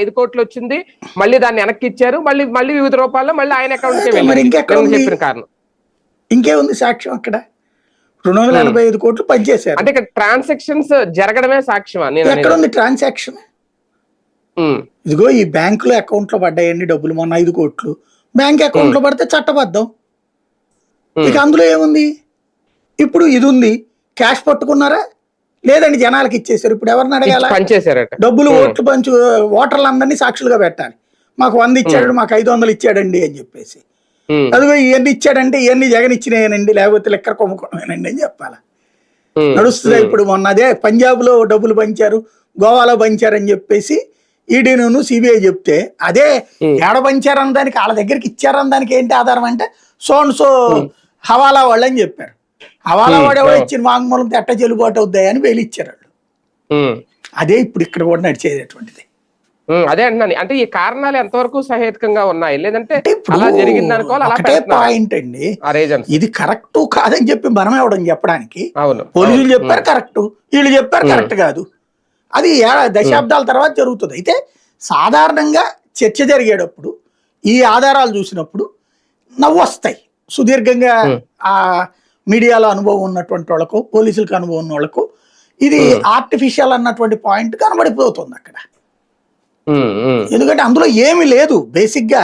ఐదు కోట్లు వచ్చింది మళ్ళీ దాన్ని వెనక్కి ఇచ్చారు మళ్ళీ మళ్ళీ వివిధ రూపాల్లో మళ్ళీ ఆయన అకౌంట్ వెళ్ళింది ఉంది? చెప్పిన కారణం. ఇంకేముంది సాక్ష్యం అక్కడ? రెండు వందల ఎనభై ఐదు కోట్లు పనిచేశారు అంటే ఇక్కడ ట్రాన్సాక్షన్స్ జరగడమే అనేది. ఎక్కడ ఉంది ట్రాన్సాక్షన్ ఇదిగో ఈ బ్యాంకులో అకౌంట్లో పడ్డాయండి డబ్బులు మొన్న ఐదు కోట్లు. బ్యాంక్ అకౌంట్లో పడితే చట్టబద్ధం. ఇక అందులో ఏముంది? ఇప్పుడు ఇది ఉంది క్యాష్ పట్టుకున్నారా? లేదండి జనాలకి ఇచ్చేసారు ఇప్పుడు ఎవరిని అడగాల? డబ్బులు ఓట్లు పంచు ఓటర్లందరినీ సాక్షులుగా పెట్టాలి. మాకు వంద ఇచ్చాడు మాకు ఐదు వందలు ఇచ్చాడండి అని చెప్పేసి. అదిగో ఇవన్నీ ఇచ్చాడంటే ఇవన్నీ జగన్ ఇచ్చినాయనండి లేకపోతే లెక్కర కొమ్ముకోవడమేనండి అని చెప్పాలి? నడుస్తుంది ఇప్పుడు మొన్న? అదే పంజాబ్లో డబ్బులు పంచారు గోవాలో పంచారని చెప్పేసి ఈడీను సిబిఐ చెప్తే అదే. ఏడ పంచారన్న దానికి వాళ్ళ దగ్గరికి ఇచ్చారన్న దానికి ఏంటి ఆధారం అంటే సో అండ్ సో హవాలా వాళ్ళు అని చెప్పారు. హవాలా. వాడు ఎవడో Oh. ఇచ్చిన వాంగ్మూలం ఎట్ట చెల్లుబాటు అవుతాయి అని వేలు ఇచ్చారు వాళ్ళు ఉమ్, అదే ఇప్పుడు ఇక్కడ కూడా నడిచేటటువంటిది. అదే అంటున్నాను. అంటే ఈ కారణాలు ఎంతవరకు సహేతుకంగా ఉన్నాయి? లేదంటే అలా జరిగింది అనుకోవాలి అలా. పాయింట్ అండి. ఇది కరెక్ట్ కాదని చెప్పి మనం ఎవడం చెప్పడానికి అవును. పోలీసులు. చెప్పారు కరెక్ట్. వీళ్ళు చెప్పారు. కరెక్ట్ కాదు. అది దశాబ్దాల తర్వాత జరుగుతుంది. అయితే సాధారణంగా చర్చ జరిగేటప్పుడు ఈ ఆధారాలు చూసినప్పుడు నవ్వు వస్తాయి సుదీర్ఘంగా. ఆ మీడియాలో అనుభవం ఉన్నటువంటి వాళ్ళకు పోలీసులకు అనుభవం ఉన్న వాళ్ళకు ఇది ఆర్టిఫిషియల్ అన్నటువంటి పాయింట్ కనబడిపోతుంది అక్కడ. ఎందుకంటే అందులో ఏమీ లేదు. బేసిక్గా